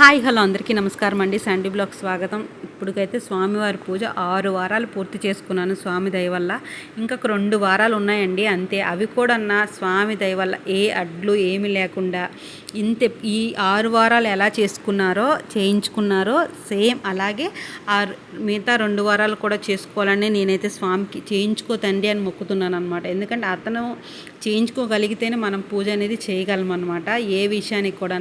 Hi hello అందరికీ నమస్కారం అండి. శాండీ బ్లాగ్ స్వాగతం. ఇప్పటికైతే స్వామివారి పూజ ఆరు వారాలు పూర్తి చేసుకున్నాను స్వామి దయ వల్ల. ఇంకొక రెండు వారాలు ఉన్నాయండి. అంతే అవి కూడా నా స్వామి దయ వల్ల ఏ అడ్లు ఏమి లేకుండా ఇంత ఈ ఆరు వారాలు ఎలా చేసుకున్నారో చేయించుకున్నారో సేమ్ అలాగే ఆ మిగతా రెండు వారాలు కూడా చేసుకోవాలని నేనైతే స్వామికి చేయించుకో తండ్రి అని మొక్కుతున్నాను అనమాట ఎందుకంటే అతను చేయించుకోగలిగితేనే మనం పూజ అనేది చేయగలం అనమాట ఏ విషయానికి కూడా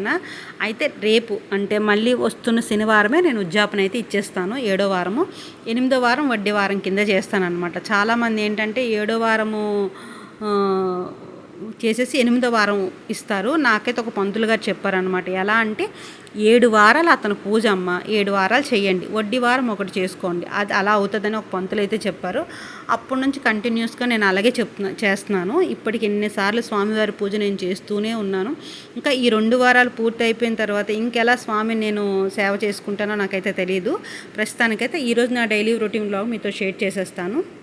అయితే రేపు అంటే అంటే మళ్ళీ వస్తున్న శనివారమే నేను ఉద్యాపన అయితే ఇచ్చేస్తాను ఏడో వారము. ఎనిమిదో వారం వడ్డీ వారం కింద చేస్తాను అనమాట చాలామంది ఏంటంటే ఏడో వారము చేసేసి ఎనిమిదో వారం ఇస్తారు. నాకైతే ఒక పంతులు గారు చెప్పారనమాట ఎలా అంటే ఏడు వారాలు అతను పూజ అమ్మ ఏడు వారాలు చేయండి. వడ్డీ వారం ఒకటి చేసుకోండి. అది అలా అవుతుందని ఒక పంతులు అయితే చెప్పారు. అప్పటి నుంచి కంటిన్యూస్గా నేను అలాగే చెప్తున్నా చేస్తున్నాను. ఇప్పటికి ఎన్నిసార్లు స్వామివారి పూజ నేను చేస్తూనే ఉన్నాను. ఇంకా ఈ రెండు వారాలు పూర్తి అయిపోయిన తర్వాత ఇంకెలా స్వామిని నేను సేవ చేసుకుంటానో నాకైతే తెలియదు ప్రస్తుతానికైతే ఈరోజు నా డైలీ రొటీన్ బ్లాగ్ మీతో షేర్ చేసేస్తాను.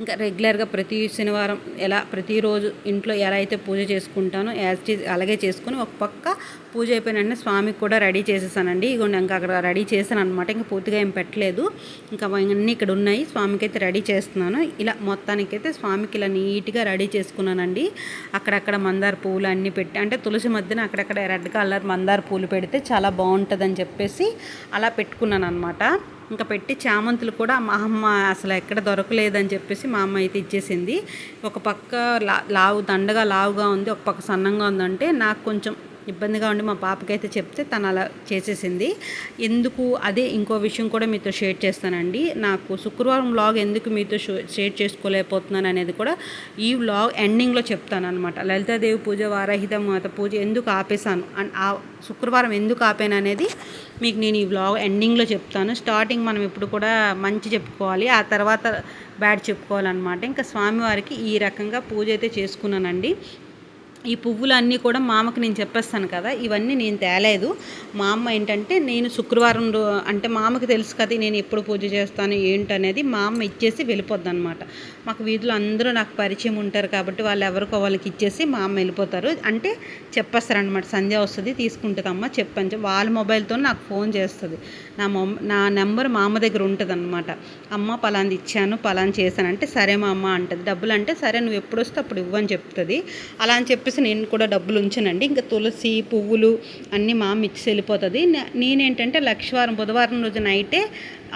ఇంకా రెగ్యులర్గా ప్రతి శనివారం ఎలా ప్రతిరోజు ఇంట్లో ఎలా అయితే పూజ చేసుకుంటానో యాజ్ అలాగే చేసుకుని ఒక పక్క పూజ అయిపోయిన స్వామికి కూడా రెడీ చేసేసానండి. ఇగోండి ఇంకా అక్కడ రెడీ చేశాను అనమాట ఇంకా పూర్తిగా ఏం పెట్టలేదు. ఇంకా అన్నీ ఇక్కడ ఉన్నాయి. స్వామికి అయితే రెడీ చేస్తున్నాను. ఇలా మొత్తానికైతే స్వామికి ఇలా నీట్గా రెడీ చేసుకున్నానండి. అక్కడక్కడ మందార పువ్వులు అన్నీ పెట్టి అంటే తులసి మధ్యన అక్కడక్కడ రెడ్ కలర్ మందార పూలు పెడితే చాలా బాగుంటుందని చెప్పేసి అలా పెట్టుకున్నాను అనమాట ఇంకా పెట్టి చామంతులు కూడా మా అమ్మ అసలు ఎక్కడ దొరకలేదని చెప్పేసి మా అమ్మ అయితే ఇచ్చేసింది. ఒక పక్క లా లావు దండగా లావుగా ఉంది ఒక పక్క సన్నంగా ఉందంటే నాకు కొంచెం ఇబ్బందిగా ఉండి మా పాపకైతే చెప్తే తను అలా చేసేసింది. ఎందుకు? అదే ఇంకో విషయం కూడా మీతో షేర్ చేస్తానండి. నాకు శుక్రవారం వ్లాగ్ ఎందుకు మీతో షో- షేర్ చేసుకోలేకపోతున్నాను అనేది కూడా ఈ వ్లాగ్ ఎండింగ్లో చెప్తాను అనమాట లలితాదేవి పూజ వారాహిత మాత పూజ ఎందుకు ఆపేశాను? అండ్ ఆ శుక్రవారం ఎందుకు ఆపాను అనేది మీకు నేను ఈ వ్లాగ్ ఎండింగ్లో చెప్తాను. స్టార్టింగ్ మనం ఇప్పుడు కూడా మంచి చెప్పుకోవాలి. ఆ తర్వాత బ్యాడ్ చెప్పుకోవాలన్నమాట. ఇంకా స్వామివారికి ఈ రకంగా పూజ అయితే చేసుకున్నానండి. ఈ పువ్వులు అన్నీ కూడా మామకి నేను చెప్పేస్తాను కదా ఇవన్నీ నేను తేలేదు. మా అమ్మ ఏంటంటే నేను శుక్రవారం అంటే మా అమ్మకి తెలుసు కదా నేను ఎప్పుడు పూజ చేస్తాను ఏంటనేది మా అమ్మ ఇచ్చేసి వెళ్ళిపోద్ది అనమాట మాకు వీధిలో అందరూ నాకు పరిచయం ఉంటారు కాబట్టి వాళ్ళు ఎవరికో వాళ్ళకి ఇచ్చేసి మా అమ్మ వెళ్ళిపోతారు. అంటే చెప్పేస్తారనమాట సంధ్య వస్తుంది తీసుకుంటుంది అమ్మ చెప్పని వాళ్ళ మొబైల్తో నాకు ఫోన్ చేస్తుంది. నా మొ నా నెంబర్ మా అమ్మ దగ్గర ఉంటుంది అనమాట అమ్మ పలాంది ఇచ్చాను పలాన్ చేశాను. అంటే సరే మా అమ్మ అంటది. డబ్బులు అంటే సరే నువ్వు ఎప్పుడు వస్తే అప్పుడు ఇవ్వని చెప్తుంది. అలా అని చెప్పి చెప్పేసి నేను కూడా డబ్బులు ఉంచానండి. ఇంకా తులసి పువ్వులు అన్నీ మా మిచ్చి వెళ్ళిపోతుంది. నేనేంటంటే లక్షవారం బుధవారం రోజు నైటే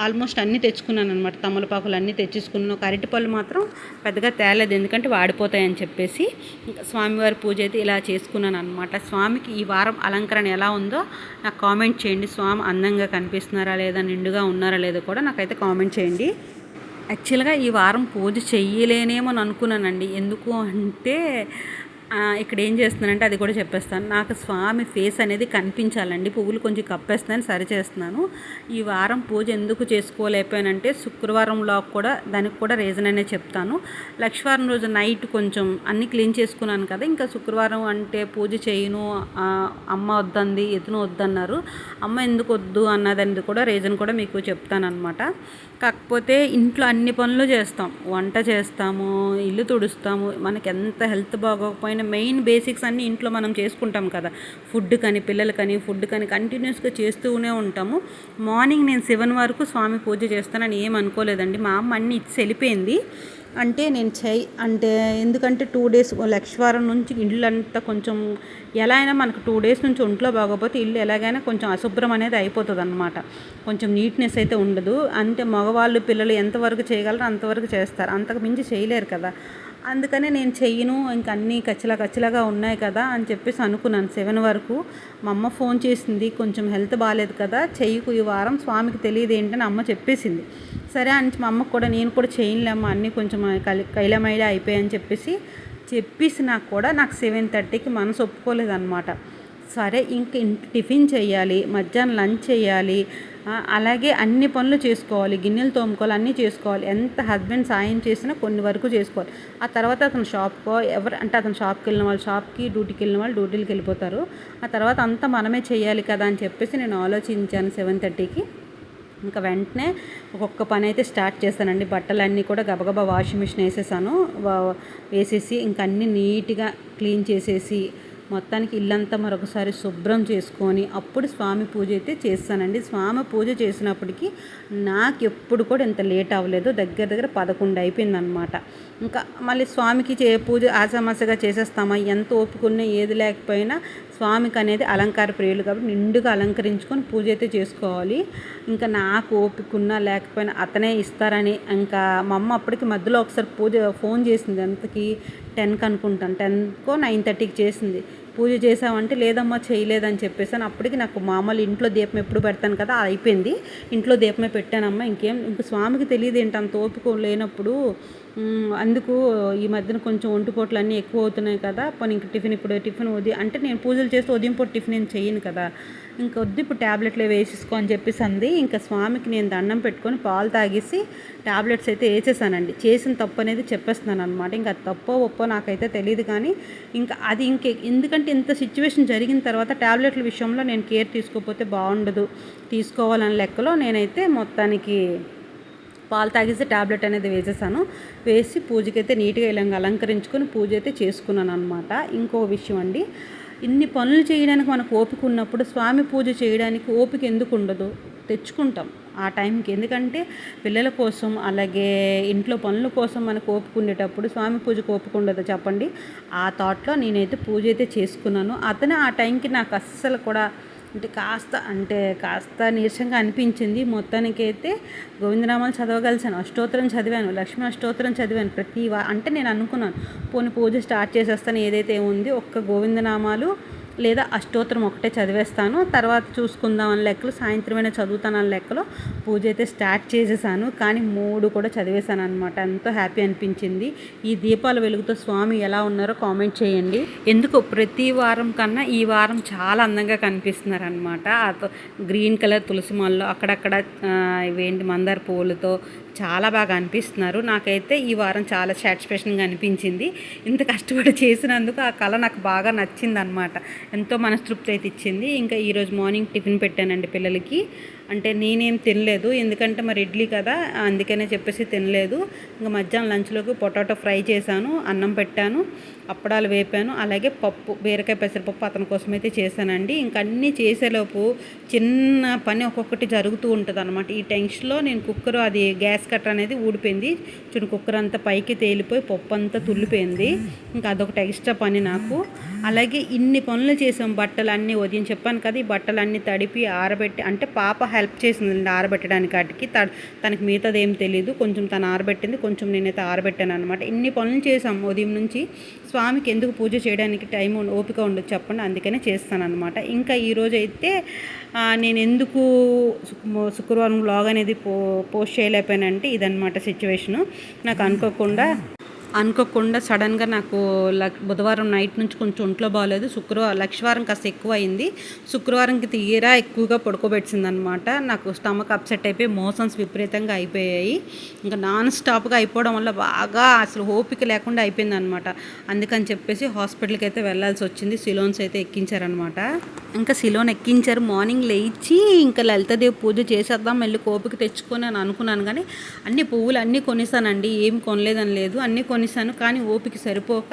ఆల్మోస్ట్ అన్నీ తెచ్చుకున్నాను అనమాట తమలపాకులు అన్నీ తెచ్చేసుకున్నాను. ఒక అరటిపళ్ళు మాత్రం పెద్దగా తేలేదు. ఎందుకంటే వాడిపోతాయని చెప్పేసి స్వామివారి పూజ అయితే ఇలా చేసుకున్నాను అనమాట స్వామికి ఈ వారం అలంకరణ ఎలా ఉందో నాకు కామెంట్ చేయండి. స్వామి అందంగా కనిపిస్తున్నారా లేదా నిండుగా ఉన్నారా లేదో కూడా నాకైతే కామెంట్ చేయండి. యాక్చువల్గా ఈ వారం పూజ చెయ్యలేనేమో అని అనుకున్నానండి. ఎందుకు అంటే ఇక్కడ ఏం చేస్తున్నానంటే అది కూడా చెప్పేస్తాను. నాకు స్వామి ఫేస్ అనేది కనిపించాలండి. పువ్వులు కొంచెం కప్పేస్తున్నాను సరి చేస్తున్నాను ఈ వారం పూజ ఎందుకు చేసుకోలేకపోయానంటే శుక్రవారంలో కూడా దానికి కూడా రీజన్ అనే చెప్తాను. లక్షవారం రోజు నైట్ కొంచెం అన్నీ క్లీన్ చేసుకున్నాను కదా ఇంకా శుక్రవారం అంటే పూజ చేయను అమ్మ వద్దంది ఇతను వద్దన్నారు. అమ్మ ఎందుకు వద్దు అన్నది కూడా రీజన్ కూడా మీకు చెప్తానమాట కాకపోతే ఇంట్లో అన్ని పనులు చేస్తాం. వంట చేస్తాము ఇల్లు తుడుస్తాము. మనకి ఎంత హెల్త్ బాగోకపోయినా మెయిన్ బేసిక్స్ అన్నీ ఇంట్లో మనం చేసుకుంటాం కదా. ఫుడ్ కానీ పిల్లలకని ఫుడ్ కానీ కంటిన్యూస్గా చేస్తూనే ఉంటాము. మార్నింగ్ నేను సెవెన్ వరకు స్వామి పూజ చేస్తానని ఏం అనుకోలేదండి. మా అమ్మ అన్ని ఇచ్చి వెళ్ళిపోయింది. అంటే నేను చెయ్యి అంటే ఎందుకంటే టూ డేస్ లక్షవారం నుంచి ఇల్లు అంతా కొంచెం ఎలా అయినా మనకు టూ డేస్ నుంచి ఒంట్లో బాగోపోతే ఇల్లు ఎలాగైనా కొంచెం అశుభ్రం అనేది అయిపోతుంది అనమాట కొంచెం నీట్నెస్ అయితే ఉండదు. అంటే మగవాళ్ళు పిల్లలు ఎంతవరకు చేయగలరో అంతవరకు చేస్తారు. అంతకు మించి చేయలేరు కదా. అందుకనే నేను చెయ్యను ఇంక అన్నీ కచ్చిలా కచ్చిలాగా ఉన్నాయి కదా అని చెప్పేసి అనుకున్నాను సెవెన్ వరకు. మా అమ్మ ఫోన్ చేసింది కొంచెం హెల్త్ బాగాలేదు కదా చెయ్యకు ఈ వారం స్వామికి తెలియదు ఏంటని అమ్మ చెప్పేసింది. సరే అని మా అమ్మకు కూడా నేను కూడా చేయలేమ్మా అన్నీ కొంచెం కలి కైలమైల అయిపోయాయని చెప్పేసి చెప్పేసి నాకు కూడా నాకు సెవెన్ థర్టీకి మనసు ఒప్పుకోలేదన్నమాట. సరే ఇంక ఇంటి టిఫిన్ చేయాలి మధ్యాహ్నం లంచ్ చేయాలి అలాగే అన్ని పనులు చేసుకోవాలి గిన్నెలు తోముకోవాలి అన్నీ చేసుకోవాలి. ఎంత హస్బెండ్ సాయం చేసినా కొన్ని వరకు చేసుకోవాలి. ఆ తర్వాత అతను షాప్కో ఎవరు అంటే అతను షాప్కి వెళ్ళిన వాళ్ళు షాప్కి డ్యూటీకి వెళ్ళిన వాళ్ళు డ్యూటీకి వెళ్ళిపోతారు. ఆ తర్వాత అంతా మనమే చేయాలి కదా అని చెప్పేసి నేను ఆలోచించాను సెవెన్ థర్టీకి ఇంకా వెంటనే ఒక్కొక్క పని అయితే స్టార్ట్ చేశానండి బట్టలన్నీ కూడా గబగబా వాషింగ్ మిషన్ వేసేసాను. వా- వేసేసి ఇంక అన్నీ నీట్గా క్లీన్ చేసేసి మొత్తానికి ఇల్లంతా మరొకసారి శుభ్రం చేసుకొని అప్పుడు స్వామి పూజ అయితే చేస్తానండి. స్వామి పూజ చేసినప్పటికీ నాకు ఎప్పుడు కూడా ఇంత లేట్ అవ్వలేదు. దగ్గర దగ్గర పదకొండు అయిపోయిందనమాట ఇంకా మళ్ళీ స్వామికి చే పూజ ఆసమస్యగా చేసేస్తామా? ఎంత ఓపుకున్నా ఏది లేకపోయినా స్వామికి అనేది అలంకార ప్రియులు కాబట్టి నిండుగా అలంకరించుకొని పూజ అయితే చేసుకోవాలి. ఇంకా నాకు ఓపికన్నా లేకపోయినా అతనే ఇస్తారని ఇంకా మా అమ్మ అప్పటికి మధ్యలో ఒకసారి పూజ ఫోన్ చేసింది. ఎంతకి? టెన్కి అనుకుంటాను. టెన్కో నైన్ థర్టీకి చేసింది. పూజ చేసామంటే లేదమ్మా చేయలేదని చెప్పేసాను అప్పటికి నాకు మామూలు ఇంట్లో దీపం ఎప్పుడు పెడతాను కదా అయిపోయింది. ఇంట్లో దీపమే పెట్టానమ్మా ఇంకేం ఇంక స్వామికి తెలియదు ఏంటి అంత ఓపిక లేనప్పుడు అందుకు ఈ మధ్యన కొంచెం ఒంటిపోట్లు అన్నీ ఎక్కువ అవుతున్నాయి కదా పని ఇంక టిఫిన్ ఇప్పుడు టిఫిన్ ఉదయం అంటే నేను పూజలు చేస్తే ఉదయం పూట టిఫిన్ ఏం చేయను కదా. ఇంకొద్ది ఇప్పుడు ట్యాబ్లెట్లు వేసేసుకో అని చెప్పేసి అంది. ఇంకా స్వామికి నేను దండం పెట్టుకొని పాలు తాగేసి ట్యాబ్లెట్స్ అయితే వేసేసానండి. చేసిన తప్పు అనేది చెప్పేస్తున్నాను అనమాట ఇంకా తప్పో ఒప్పో నాకైతే తెలియదు కానీ ఇంకా అది ఇంకే ఎందుకంటే ఇంత సిచ్యువేషన్ జరిగిన తర్వాత ట్యాబ్లెట్ల విషయంలో నేను కేర్ తీసుకోకపోతే బాగుండదు. తీసుకోవాలని లెక్కలో నేనైతే మొత్తానికి పాలు తాగేసి ట్యాబ్లెట్ అనేది వేసేసాను. వేసి పూజకైతే నీట్గా ఇలా అలంకరించుకొని పూజ అయితే చేసుకున్నాను అనమాట ఇంకో విషయం అండి. ఇన్ని పనులు చేయడానికి మనకు ఓపిక ఉన్నప్పుడు స్వామి పూజ చేయడానికి ఓపిక ఎందుకు ఉండదు? తెచ్చుకుంటాం ఆ టైంకి. ఎందుకంటే పిల్లల కోసం అలాగే ఇంట్లో పనుల కోసం మనకు ఓపుకునేటప్పుడు స్వామి పూజకు ఓపిక ఉండదు చెప్పండి. ఆ థాట్లో నేనైతే పూజ అయితే చేసుకున్నాను. అతను ఆ టైంకి నాకు అస్సలు కూడా అంటే కాస్త అంటే కాస్త నీరసంగా అనిపించింది. మొత్తానికి అయితే గోవిందనామాలు చదవగలిసాను అష్టోత్తరం చదివాను. లక్ష్మీ అష్టోత్తరం చదివాను ప్రతి వా అంటే నేను అనుకున్నాను పోనీ పూజ స్టార్ట్ చేసేస్తాను ఏదైతే ఉంది ఒక్క గోవిందనామాలు లేదా అష్టోత్తరం ఒకటే చదివేస్తాను. తర్వాత చూసుకుందాం అని లెక్కలు సాయంత్రమైనా చదువుతాను అని లెక్కలో పూజ అయితే స్టార్ట్ చేసేసాను. కానీ మూడు కూడా చదివేశాను అనమాట ఎంతో హ్యాపీ అనిపించింది. ఈ దీపాల వెలుగుతో స్వామి ఎలా ఉన్నారో కామెంట్ చేయండి. ఎందుకు ప్రతి వారం కన్నా ఈ వారం చాలా అందంగా కనిపిస్తున్నారనమాట గ్రీన్ కలర్ తులసి మాల్లో అక్కడక్కడ ఇవేంటి మందార పువ్వులతో చాలా బాగా అనిపిస్తున్నారు. నాకైతే ఈ వారం చాలా సాటిస్ఫాక్షన్గా అనిపించింది. ఇంత కష్టపడి చేసినందుకు ఆ కళ నాకు బాగా నచ్చింది అనమాట ఎంతో మనస్తృప్తి అయితే ఇచ్చింది. ఇంకా ఈరోజు మార్నింగ్ టిఫిన్ పెట్టానండి పిల్లలకి. అంటే నేనేం తినలేదు. ఎందుకంటే మరి ఇడ్లీ కదా అందుకనే చెప్పేసి తినలేదు. ఇంకా మధ్యాహ్నం లంచ్లోకి పొటాటో ఫ్రై చేశాను అన్నం పెట్టాను అప్పడాలు వేపాను అలాగే పప్పు బీరకాయ పెసరపప్పు అతని కోసం అయితే చేశానండి. ఇంకా అన్నీ చేసేలోపు చిన్న పని ఒక్కొక్కటి జరుగుతూ ఉంటుంది అనమాట ఈ టెన్షన్లో నేను కుక్కర్ అది గ్యాస్ కట్టర్ అనేది ఊడిపోయింది. చూడు కుక్కర్ అంతా పైకి తేలిపోయి పప్పు అంతా తుల్లిపోయింది. ఇంకా అదొకటి ఎక్స్ట్రా పని నాకు. అలాగే ఇన్ని పనులు చేసాం బట్టలు అన్నీ ఉదయం చెప్పాను కదా ఈ బట్టలు అన్నీ తడిపి ఆరబెట్టి అంటే పాప హెల్ప్ చేసింది ఆరబెట్టడానికి వాటికి. త- తనకి మిగతాది ఏం తెలియదు కొంచెం తను ఆరబెట్టింది కొంచెం నేనైతే ఆరబెట్టాను అనమాట ఇన్ని పనులు చేసాం ఉదయం నుంచి. స్వామికి ఎందుకు పూజ చేయడానికి టైం ఓపిక ఉండదు చెప్పండి అందుకనే చేస్తాను అనమాట ఇంకా ఈరోజు అయితే నేను ఎందుకు శుక్రవారం బ్లాగ్ అనేది పో పోస్ట్ చేయలేకపోయానంటే ఇదనమాట సిచ్యువేషను నాకు అనుకోకుండా అనుకోకుండా సడన్గా నాకు లక్ బుధవారం నైట్ నుంచి కొంచెం ఒంట్లో బాగాలేదు శుక్రవారం లక్షవారం కాస్త ఎక్కువ అయింది శుక్రవారంకి తీరా ఎక్కువగా పడుకోబెట్టింది అనమాట నాకు స్టమక్ అప్సెట్ అయిపోయి మోషన్స్ విపరీతంగా అయిపోయాయి. ఇంకా నాన్ స్టాప్గా అయిపోవడం వల్ల బాగా అసలు ఓపిక లేకుండా అయిపోయింది అనమాట అందుకని చెప్పేసి హాస్పిటల్కి అయితే వెళ్ళాల్సి వచ్చింది. సిలోన్స్ అయితే ఎక్కించారనమాట. ఇంకా సిలోన్ ఎక్కించారు. మార్నింగ్ లేచి ఇంకా లలితదేవి పూజ చేసేద్దాం మళ్ళీ కోపిక తెచ్చుకొని అని అనుకున్నాను. కానీ అన్ని పువ్వులు అన్నీ కొనేసానండి. ఏం కొనలేదని లేదు. అన్నీ కొనేసాను కానీ ఓపిక సరిపోక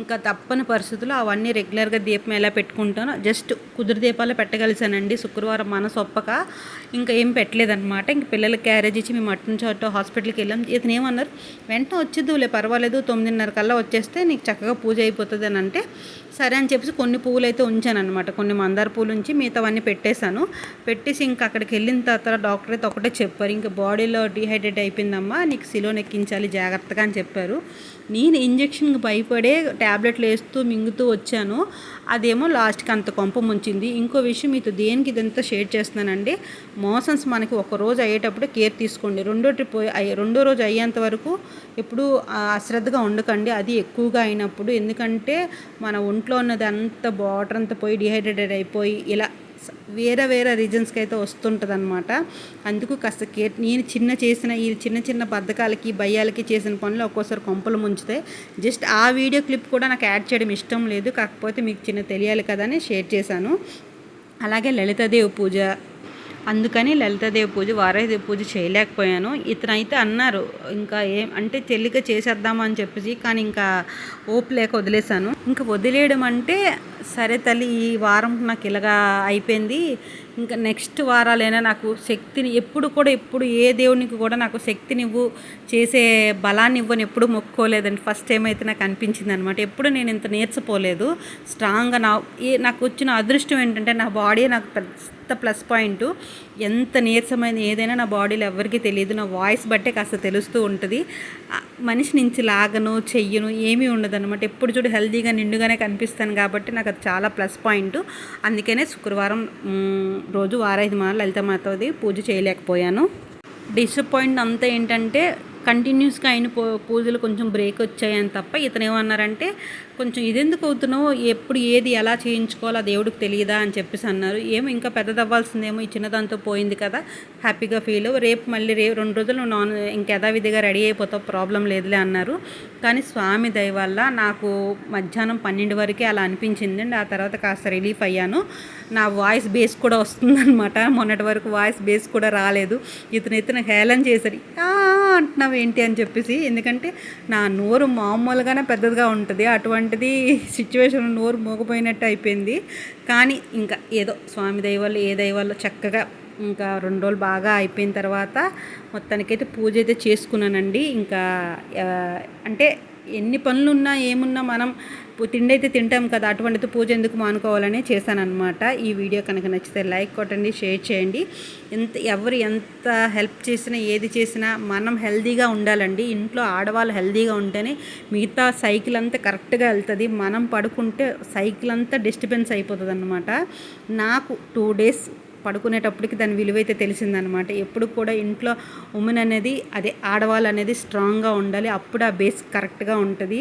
ఇంకా తప్పని పరిస్థితుల్లో అవన్నీ రెగ్యులర్గా దీపం ఎలా పెట్టుకుంటానో జస్ట్ కుదురు దీపాలు పెట్టగలిసానండి. శుక్రవారం మనసొప్పక ఇంకా ఏం పెట్టలేదన్నమాట. ఇంక పిల్లలకి క్యారేజ్ ఇచ్చి మేము అటు నుంచి అటు హాస్పిటల్కి వెళ్ళాం. ఇతను ఏమన్నారు వెంటనే వచ్చేద్దులే పర్వాలేదు తొమ్మిదిన్నర కల్లా వచ్చేస్తే నీకు చక్కగా పూజ అయిపోతుంది అని అంటే సరే అని చెప్పేసి కొన్ని పువ్వులు అయితే ఉంచాను అనమాట కొన్ని మందార పూలు ఉంచి మిగతావన్నీ పెట్టేశాను. పెట్టేసి ఇంకా అక్కడికి వెళ్ళిన తర్వాత డాక్టర్ అయితే ఒకటే చెప్పారు. ఇంకా బాడీలో డిహైడ్రేట్ అయిపోయిందమ్మా నీకు సిలోన్ ఎక్కించాలి జాగ్రత్తగా అని చెప్పారు. నేను ఇంజక్షన్కి భయపడే ట్యాబ్లెట్లు వేస్తూ మింగుతూ వచ్చాను. అదేమో లాస్ట్కి అంత కొంప ముంచింది. ఇంకో విషయం మీతో దేనికి ఇదంతా షేర్ చేస్తున్నానండి మోషన్స్ మనకి ఒక రోజు అయ్యేటప్పుడు కేర్ తీసుకోండి. రెండో ట్రిప్ అయ్యే రెండో రోజు అయ్యేంత వరకు ఎప్పుడు అశ్రద్ధగా ఉండకండి. అది ఎక్కువగా అయినప్పుడు. ఎందుకంటే మన ఒంట్లో ఉన్నది అంత బాటర్ అంతా పోయి డిహైడ్రేటెడ్ అయిపోయి ఇలా వేరే వేరే రీజన్స్కి అయితే వస్తుంటుంది అనమాట అందుకు కాస్త కేర్ నేను చిన్న చేసిన ఈ చిన్న చిన్న బద్ధకాలకి భయాలకి చేసిన పనులు ఒక్కోసారి కొంపలు ముంచుతాయి జస్ట్ ఆ వీడియో క్లిప్ కూడా నాకు యాడ్ చేయడం ఇష్టం లేదు. కాకపోతే మీకు చిన్న తెలియాలి కదా అని షేర్ చేశాను. అలాగే లలితాదేవి పూజ అందుకని లలితాదేవి పూజ వారాహిదేవి పూజ చేయలేకపోయాను. ఇతను అయితే అన్నారు ఇంకా ఏం అంటే తెలియక చేసేద్దామని చెప్పేసి కానీ ఇంకా ఓపు లేక వదిలేశాను. ఇంకా వదిలేయడం అంటే సరే తల్లి ఈ వారం నాకు ఇలాగా అయిపోయింది. ఇంకా నెక్స్ట్ వారాలైనా నాకు శక్తిని ఎప్పుడు కూడా ఎప్పుడు ఏ దేవునికి కూడా నాకు శక్తినివ్వు చేసే బలాన్ని ఇవ్వని ఎప్పుడు మొక్కుకోలేదండి. ఫస్ట్ టైం అయితే నాకు అనిపించింది అనమాట ఎప్పుడు నేను ఇంత నేర్చుకోలేదు స్ట్రాంగ్గా నా ఏ నాకు వచ్చిన అదృష్టం ఏంటంటే నా బాడీ నాకు పెద్ద ప్లస్ పాయింట్ ఎంత నీరసమైన ఏదైనా నా బాడీలో ఎవరికీ తెలియదు నా వాయిస్ బట్టే కాస్త తెలుస్తూ ఉంటుంది. మనిషి నుంచి లాగను చెయ్యను ఏమీ ఉండదు అనమాట ఎప్పుడు చూడు హెల్తీగా నిండుగానే కనిపిస్తాను కాబట్టి నాకు అది చాలా ప్లస్ పాయింట్. అందుకనే శుక్రవారం రోజు వారైదు మా లలితమాతది పూజ చేయలేకపోయాను. డిసప్పాయింట్ అంతా ఏంటంటే కంటిన్యూస్గా అయిన పూ పూజలు కొంచెం బ్రేక్ వచ్చాయని తప్ప ఇతను ఏమన్నారంటే కొంచెం ఇదెందుకు అవుతున్నావు? ఎప్పుడు ఏది ఎలా చేయించుకోవాలో దేవుడికి తెలియదా అని చెప్పేసి అన్నారు. ఏమో ఇంకా పెద్దదవ్వాల్సిందేమో ఈ చిన్నదాంతో పోయింది కదా హ్యాపీగా ఫీల్. రేపు మళ్ళీ రేపు రెండు రోజులు నాన్ ఇంకా రెడీ అయిపోతావు ప్రాబ్లం లేదులే అన్నారు. కానీ స్వామి దయ వల్ల నాకు మధ్యాహ్నం పన్నెండు వరకే అలా అనిపించింది. అండి ఆ తర్వాత కాస్త రిలీఫ్ అయ్యాను. నా వాయిస్ బేస్ కూడా వస్తుందన్నమాట. మొన్నటి వరకు వాయిస్ బేస్ కూడా రాలేదు. ఇతను ఇతను హేళన చేశారు. "ఆ" అంటున్నావు ఏంటి అని చెప్పేసి ఎందుకంటే నా నోరు మామూలుగానే పెద్దదిగా ఉంటుంది అటువంటిది సిచ్యువేషన్ నోరు మోగపోయినట్టు అయిపోయింది. కానీ ఇంకా ఏదో స్వామి దైవాలు ఏ దైవాలు చక్కగా ఇంకా రెండు రోజులు బాగా అయిపోయిన తర్వాత మొత్తానికైతే పూజ అయితే చేసుకున్నానండి. ఇంకా అంటే ఎన్ని పనులు ఉన్నా ఏమున్నా మనం తిండి అయితే తింటాం కదా అటువంటిది పూజ ఎందుకు మానుకోవాలని చేశానమాట ఈ వీడియో కనుక నచ్చితే లైక్ కొట్టండి షేర్ చేయండి. ఎంత ఎవరు ఎంత హెల్ప్ చేసినా ఏది చేసినా మనం హెల్తీగా ఉండాలండి. ఇంట్లో ఆడవాళ్ళు హెల్తీగా ఉంటేనే మిగతా సైకిల్ అంతా కరెక్ట్గా వెళ్తుంది. మనం పడుకుంటే సైకిల్ అంతా డిస్టర్బెన్స్ అయిపోతుంది అన్నమాట నాకు టూ డేస్ పడుకునేటప్పటికి దాని విలువైతే తెలిసిందనమాట. ఎప్పుడు కూడా ఇంట్లో ఉమెన్ అనేది అదే ఆడవాళ్ళు అనేది స్ట్రాంగ్గా ఉండాలి. అప్పుడు ఆ బేస్ కరెక్ట్గా ఉంటుంది.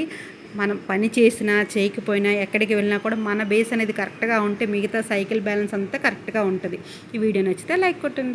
మనం పని చేసినా చేయకపోయినా ఎక్కడికి వెళ్ళినా కూడా మన బేస్ అనేది కరెక్ట్గా ఉంటే మిగతా సైకిల్ బ్యాలెన్స్ అంతా కరెక్ట్గా ఉంటుంది. ఈ వీడియో నచ్చితే లైక్ కొట్టండి.